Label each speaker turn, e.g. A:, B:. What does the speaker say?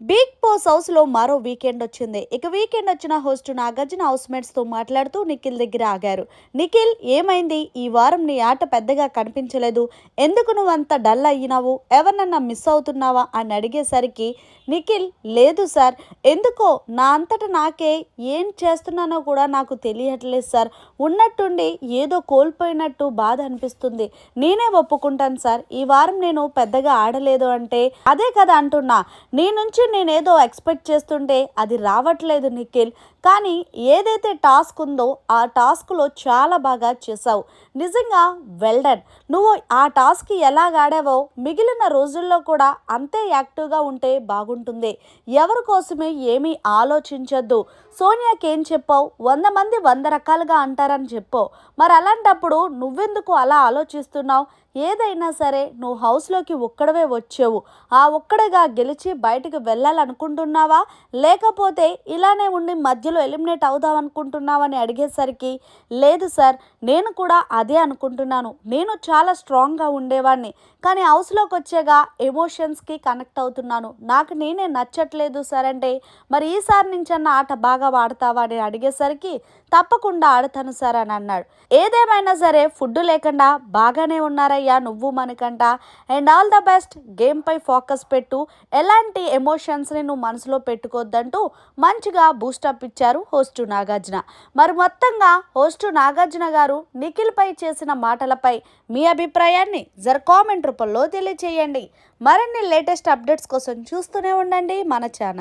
A: Big Boss హౌస్లో మరో weekend వచ్చింది. ఇక వీకెండ్ వచ్చిన హోస్ట్ నాగార్జున హౌస్ మేట్స్తో మాట్లాడుతూ నిఖిల్ దగ్గర ఆగారు. నిఖిల్ ఏమైంది? ఈ వారం నీ ఆట పెద్దగా కనిపించలేదు. ఎందుకు నువ్వు అంత డల్ అయ్యినావు? ఎవరినన్నా మిస్ అవుతున్నావా? అని అడిగేసరికి నిఖిల్ లేదు సార్. ఎందుకో? నా అంతట నాకే ఏం చేస్తున్నానో కూడా నాకు తెలియట్లేదు సార్. ఉన్నట్టుండి ఏదో కోల్పోయినట్టు బాధ అనిపిస్తుంది. నేనే ఒప్పుకుంటాను సార్. ఈ వారం నేను పెద్దగా ఆడలేదు అంటే అదే కదా అంటున్నా. నీ నుంచి నేనేదో ఎక్స్పెక్ట్ చేస్తుంటే అది రావట్లేదు నిఖిల్. కానీ ఏదైతే టాస్క్ ఉందో ఆ టాస్క్లో చాలా బాగా చేసావు నిజంగా వెల్డన్ నువ్వు ఆ టాస్క్ ఎలా ఆడావో మిగిలిన రోజుల్లో కూడా అంతే యాక్టివ్గా ఉంటే బాగుంటుంది. ఎవరి కోసమే ఏమీ ఆలోచించొద్దు. సోనియాకి ఏం చెప్పావు? వంద మంది వంద రకాలుగా అంటారని చెప్పావు మరి అలాంటప్పుడు నువ్వెందుకు అలా ఆలోచిస్తున్నావు? ఏదైనా సరే నువ్వు హౌస్లోకి ఒక్కడవే వచ్చావు. ఆ ఒక్కడగా గెలిచి బయటకు వెళ్ళాలనుకుంటున్నావా? లేకపోతే ఇలానే ఉండి మధ్యలో ఎలిమినేట్ అవుదాం అని అడిగేసరికి లేదు సార్ నేను కూడా అదే అనుకుంటున్నాను. నేను చాలా స్ట్రాంగ్గా ఉండేవాడిని కానీ హౌస్లోకి వచ్చేగా ఎమోషన్స్కి కనెక్ట్ అవుతున్నాను. నాకు నేనే నచ్చట్లేదు సార్ అంటే మరి ఈసారి నుంచన్న ఆట బాగా వాడతావా అని అడిగేసరికి తప్పకుండా ఆడతాను సార్ అని అన్నాడు. ఏదేమైనా సరే ఫుడ్ లేకుండా బాగానే ఉన్నారయ్యా. నువ్వు మనకంట. అండ్ ఆల్ ద బెస్ట్ గేమ్పై ఫోకస్ పెట్టు. ఎలాంటి ఎమోషన్స్ని నువ్వు మనసులో పెట్టుకోవద్దంటూ మంచిగా బూస్టప్ ఇచ్చారు హోస్టు నాగార్జున. మరి మొత్తంగా హోస్టు నాగార్జున గారు నిఖిల్పై చేసిన మాటలపై మీ అభిప్రాయాన్ని జర కామెంట్ రూపంలో తెలియచేయండి. మరిన్ని లేటెస్ట్ అప్డేట్స్ కోసం చూస్తూనే ఉండండి మన ఛానల్